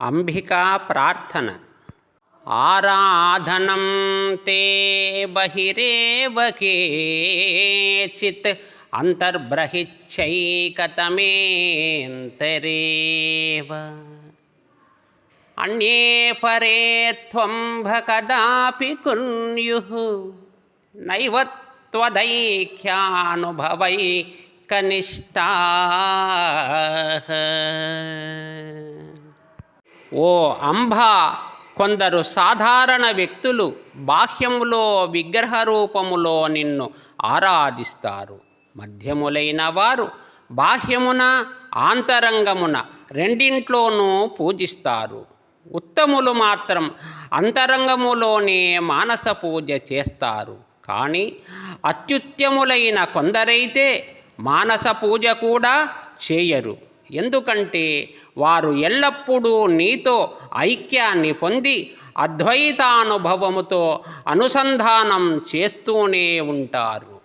అంబికా ప్రార్థన. ఆరాధనం తే బహిరేవ కేచిత్ అంతర్బ్రహిచ్చైకతమేంతరేవ. అన్యే పరే త్వం కదాపి కుర్యుః నైవ త్వదైఖ్యానుభవై కనిష్టా. ఓ అంబ కొందరు సాధారణ వ్యక్తులు బాహ్యములో విగ్రహ రూపములో నిన్ను ఆరాధిస్తారు. మధ్యములైన వారు బాహ్యమున ఆంతరంగమున రెండింట్లోనూ పూజిస్తారు. ఉత్తములు మాత్రం అంతరంగములోనే మానస పూజ చేస్తారు. కానీ అత్యుత్తములైన కొందరైతే మానస పూజ కూడా చేయరు. ఎందుకంటే వారు ఎల్లప్పుడూ నీతో ఐక్యాన్ని పొంది అద్వైతానుభవముతో అనుసంధానం చేస్తూనే ఉంటారు.